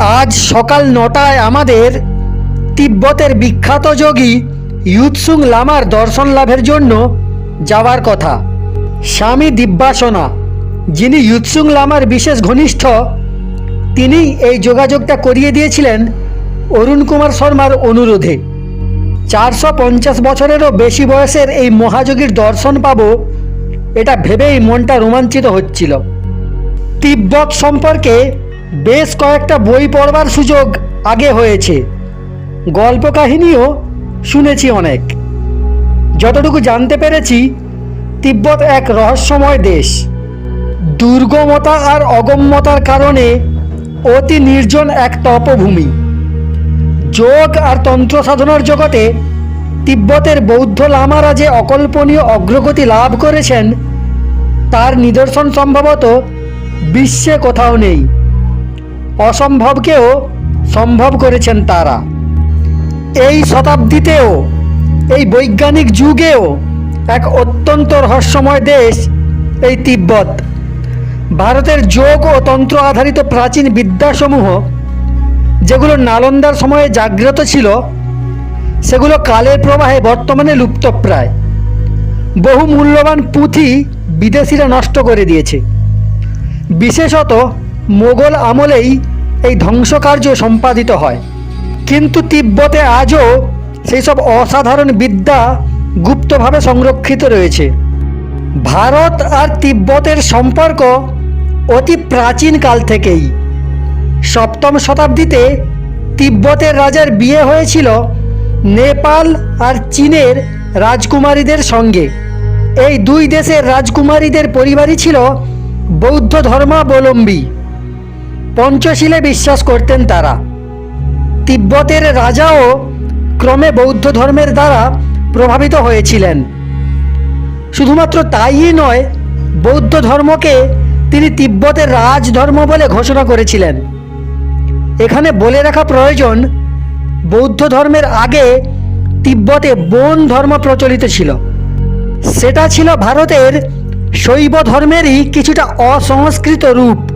আজ সকাল নটায় আমাদের তিব্বতের বিখ্যাত যোগী ইউৎসুং লামার দর্শন লাভের জন্য যাওয়ার কথা। স্বামী দিব্যাসনা, যিনি ইউৎসুং লামার বিশেষ ঘনিষ্ঠ, তিনি এই যোগাযোগটা করিয়ে দিয়েছিলেন অরুণ কুমার শর্মার অনুরোধে। চারশো পঞ্চাশ বছরেরও বেশি বয়সের এই মহাযোগীর দর্শন পাবো, এটা ভেবেই মনটা রোমাঞ্চিত হচ্ছিল। তিব্বত সম্পর্কে বেশ কয়েকটা বই পড়বার সুযোগ আগে হয়েছে। গল্প কাহিনীও শুনেছি অনেক। যতটুকু জানতে পেরেছি, তিব্বত এক রহস্যময় দেশ। দুর্গমতা আর অগম্যতার কারণে অতি নির্জন এক তপভূমি। যোগ আর তন্ত্র সাধনার জগতে তিব্বতের বৌদ্ধ লামারা যে অকল্পনীয় অগ্রগতি লাভ করেছেন, তার নিদর্শন সম্ভবত বিশ্বে কোথাও নেই। অসম্ভবকেও সম্ভব করেছেন তারা। এই শতাব্দীতেও, এই বৈজ্ঞানিক যুগেও এক অত্যন্ত রহস্যময় দেশ এই তিব্বত। ভারতের যোগ ও তন্ত্র আধারিত প্রাচীন বিদ্যাসমূহ, যেগুলো নালন্দার সময়ে জাগ্রত ছিল, সেগুলো কালের প্রবাহে বর্তমানে লুপ্তপ্রায়। বহু মূল্যবান পুঁথি বিদেশিরা নষ্ট করে দিয়েছে। বিশেষত মোগল আমলেই এই ধ্বংসকার্য সম্পাদিত হয়। কিন্তু তিব্বতে আজও সেই সব অসাধারণ বিদ্যা গুপ্তভাবে সংরক্ষিত রয়েছে। ভারত আর তিব্বতের সম্পর্ক অতি প্রাচীন কাল থেকেই। সপ্তম শতাব্দীতে তিব্বতের রাজার বিয়ে হয়েছিল নেপাল আর চীনের রাজকুমারীদের সঙ্গে। এই দুই দেশের রাজকুমারীদের পরিবারই ছিল বৌদ্ধ ধর্মাবলম্বী। পঞ্চশীলে বিশ্বাস করতেন তারা। তিব্বতের রাজাও ক্রমে বৌদ্ধ ধর্মের দ্বারা প্রভাবিত হয়েছিলেন। শুধুমাত্র তাইই নয়, বৌদ্ধ ধর্মকে তিনি তিব্বতের রাজধর্ম বলে ঘোষণা করেছিলেন। এখানে বলে রাখা প্রয়োজন, বৌদ্ধ ধর্মের আগে তিব্বতে বন ধর্ম প্রচলিত ছিল। সেটা ছিল ভারতের শৈব ধর্মেরই কিছুটা অসংস্কৃত রূপ।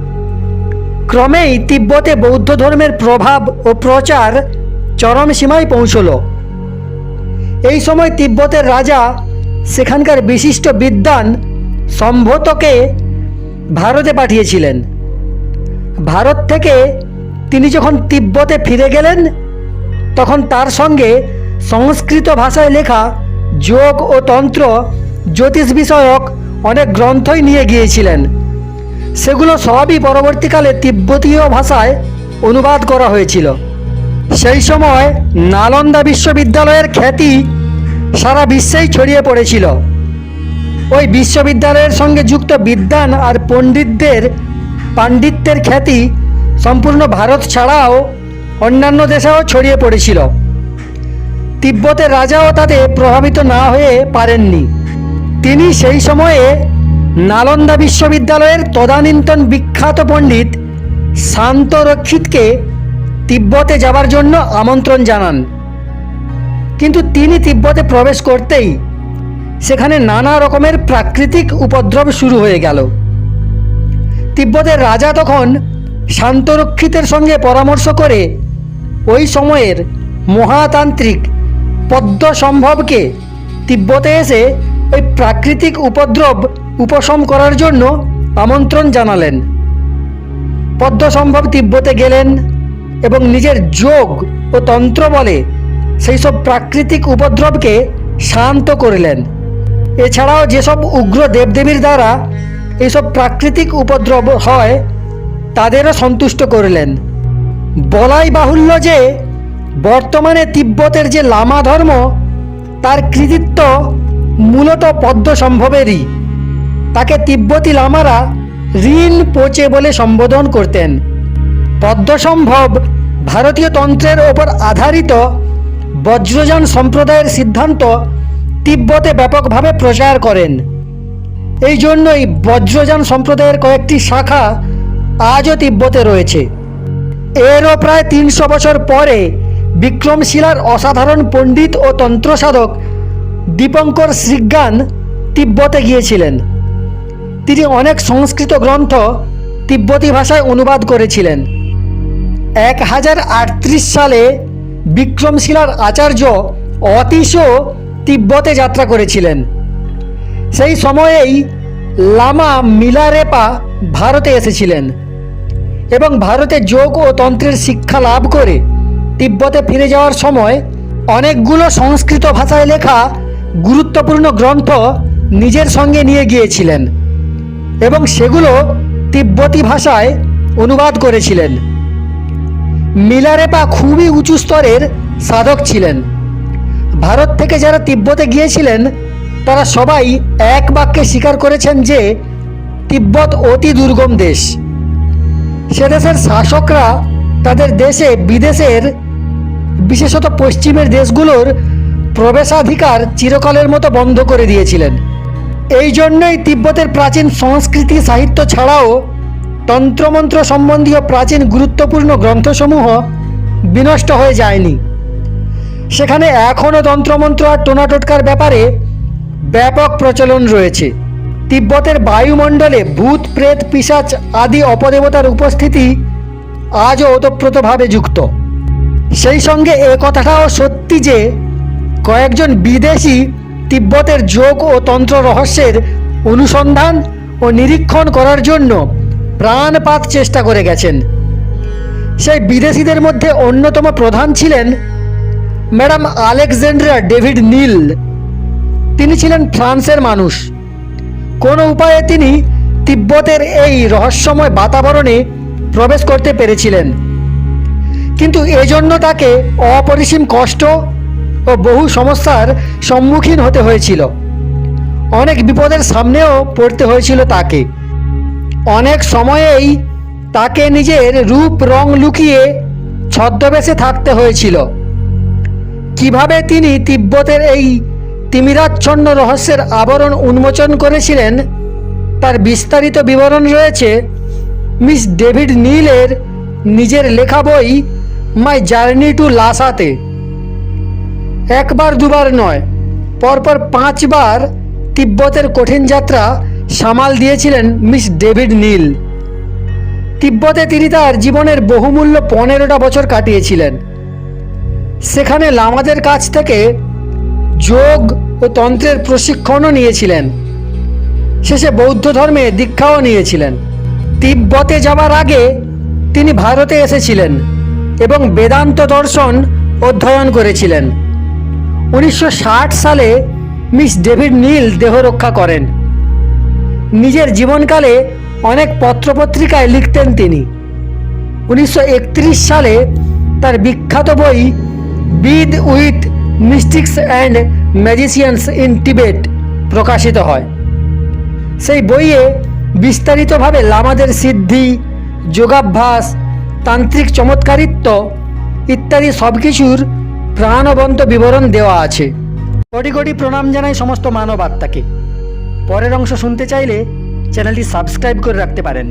ক্রমেই তিব্বতে বৌদ্ধ ধর্মের প্রভাব ও প্রচার চরম সীমায় পৌঁছল। এই সময় তিব্বতের রাজা সেখানকার বিশিষ্ট বিদ্বান সম্ভতকে ভারতে পাঠিয়েছিলেন। ভারত থেকে তিনি যখন তিব্বতে ফিরে গেলেন, তখন তার সঙ্গে সংস্কৃত ভাষায় লেখা যোগ ও তন্ত্র জ্যোতিষ বিষয়ক অনেক গ্রন্থই নিয়ে গিয়েছিলেন। সেগুলো সবই পরবর্তীকালে তিব্বতীয় ভাষায় অনুবাদ করা হয়েছিল। সেই সময় নালন্দা বিশ্ববিদ্যালয়ের খ্যাতি সারা বিশ্বেই ছড়িয়ে পড়েছিল। ওই বিশ্ববিদ্যালয়ের সঙ্গে যুক্ত বিদ্বান আর পণ্ডিতদের পাণ্ডিত্যের খ্যাতি সম্পূর্ণ ভারত ছাড়াও অন্যান্য দেশেও ছড়িয়ে পড়েছিল। তিব্বতের রাজাও তাতে প্রভাবিত না হয়ে পারেননি। তিনি সেই সময়ে নালন্দা বিশ্ববিদ্যালয়ের তদানীন্তন বিখ্যাত পণ্ডিত শান্ত রক্ষিতকে তিব্বতে যাবার জন্য আমন্ত্রণ জানান। কিন্তু তিনি তিব্বতে প্রবেশ করতেই সেখানে নানা রকমের প্রাকৃতিক উপদ্রব শুরু হয়ে গেল। তিব্বতের রাজা তখন শান্তরক্ষিতের সঙ্গে পরামর্শ করে ওই সময়ের মহাতান্ত্রিক পদ্মসম্ভবকে তিব্বতে এসে ওই প্রাকৃতিক উপদ্রব উপশম করার জন্য আমন্ত্রণ জানালেন। পদ্মসম্ভব তিব্বতে গেলেন এবং নিজের যোগ ও তন্ত্র বলে সেই সব প্রাকৃতিক উপদ্রবকে শান্ত করলেন। এছাড়াও যেসব উগ্র দেবদেবীর দ্বারা এইসব প্রাকৃতিক উপদ্রব হয়, তাদেরও সন্তুষ্ট করলেন। বলাই বাহুল্য যে বর্তমানে তিব্বতের যে লামা ধর্ম, তার কৃতিত্ব মূলত পদ্ম সম্ভবেরই তিব্বতী লামারা ঋণ পোচে বলে সম্বোধন করতেন। পদ্মসম্ভব ভারতীয় তন্ত্রের ওপর আধারিত বজ্রযান সম্প্রদায়ের সিদ্ধান্ত তিব্বতে ব্যাপকভাবে প্রচার করেন। এই জন্যই বজ্রযান সম্প্রদায়ের কয়েকটি শাখা আজও তিব্বতে রয়েছে। এরও প্রায় তিনশো বছর পরে বিক্রমশিলার অসাধারণ পণ্ডিত ও তন্ত্রসাধক দীপঙ্কর শ্রীজ্ঞান তিব্বতে গিয়েছিলেন। তিনি অনেক সংস্কৃত গ্রন্থ তিব্বতী ভাষায় অনুবাদ করেছিলেন। এক হাজার আটত্রিশ সালে বিক্রমশিলার আচার্য অতীশও তিব্বতে যাত্রা করেছিলেন। সেই সময়েই লামা মিলারেপা ভারতে এসেছিলেন এবং ভারতে যোগ ও তন্ত্রের শিক্ষা লাভ করে তিব্বতে ফিরে যাওয়ার সময় অনেকগুলো সংস্কৃত ভাষায় লেখা গুরুত্বপূর্ণ গ্রন্থ নিজের সঙ্গে নিয়ে গিয়েছিলেন। এবং সেগুলো তিব্বতী ভাষায় অনুবাদ করেছিলেন। মিলারেপা খুবই উঁচু স্তরের সাধক ছিলেন। ভারত থেকে যারা তিব্বতে গিয়েছিলেন, তারা সবাই এক বাক্যে স্বীকার করেছেন যে, তিব্বত অতি দুর্গম দেশ। সে দেশের শাসকরা তাদের দেশে বিদেশের, বিশেষত পশ্চিমের দেশগুলোর প্রবেশাধিকার চিরকালের মতো বন্ধ করে দিয়েছিলেন। এই জন্যই তিব্বতের প্রাচীন সংস্কৃতি সাহিত্য ছাড়াও তন্ত্রমন্ত্র সম্বন্ধীয় প্রাচীন গুরুত্বপূর্ণ গ্রন্থসমূহ বিনষ্ট হয়ে যায়নি। সেখানে এখনও তন্ত্রমন্ত্র আর টোনাটোটকার ব্যাপারে ব্যাপক প্রচলন রয়েছে। তিব্বতের বায়ুমণ্ডলে ভূত, প্রেত পিসাচ আদি অপদেবতার উপস্থিতি আজও ওতপ্রোতভাবে যুক্ত। সেই সঙ্গে এ কথাটাও সত্যি যে কয়েকজন বিদেশি তিব্বতের যোগ ও তন্ত্র রহস্যের অনুসন্ধান ও নিরীক্ষণ করার জন্য প্রাণপাত চেষ্টা করে গেছেন। সেই বিদেশিদের মধ্যে অন্যতম প্রধান ছিলেন ম্যাডাম আলেকজান্ড্রা ডেভিড নীল। তিনি ছিলেন ফ্রান্সের মানুষ। কোনো উপায়ে তিনি তিব্বতের এই রহস্যময় বাতাবরণে প্রবেশ করতে পেরেছিলেন। কিন্তু এজন্য তাকে অপরিসীম কষ্ট ও বহু সমস্যার সম্মুখীন হতে হয়েছিল। অনেক বিপদের সামনেও পড়তে হয়েছিল তাকে। অনেক সময়েই তাকে নিজের রূপ, রং লুকিয়ে ছদ্মবেশে থাকতে হয়েছিল। কীভাবে তিনি তিব্বতের এই তিমিরাচ্ছন্ন রহস্যের আবরণ উন্মোচন করেছিলেন, তার বিস্তারিত বিবরণ রয়েছে মিস ডেভিড নীলের নিজের লেখা বই মাই জার্নি টু লাসাতে। একবার দুবার নয়, পরপর পাঁচবার তিব্বতের কঠিন যাত্রা সামাল দিয়েছিলেন মিস ডেভিড নীল। তিব্বতে তিনি তার জীবনের বহুমূল্য পনেরোটা বছর কাটিয়েছিলেন। সেখানে লামাদের কাছ থেকে যোগ ও তন্ত্রের প্রশিক্ষণও নিয়েছিলেন। শেষে বৌদ্ধ ধর্মে দীক্ষাও নিয়েছিলেন। তিব্বতে যাওয়ার আগে তিনি ভারতে এসেছিলেন এবং বেদান্ত দর্শন অধ্যয়ন করেছিলেন। উনিশশো ষাট সালে মিস ডেভিড নীল দেহ রক্ষা করেন। নিজের জীবনকালে অনেক পত্রপত্রিকায় লিখতেন তিনি। উনিশশো একত্রিশ সালে তার বিখ্যাত বই with with mystics and magicians in Tibet প্রকাশিত হয়। সেই বইয়ে বিস্তারিতভাবে লামাদের সিদ্ধি, যোগাভ্যাস, তান্ত্রিক চমৎকারিত্ব ইত্যাদি সব কিছুর প্রাণবন্ত বিবরণ দেওয়া আছে। কোটি কোটি প্রণাম জানাই সমস্ত মানব আত্মাকে। পরের অংশ শুনতে চাইলে চ্যানেলটি সাবস্ক্রাইব করে রাখতে পারেন।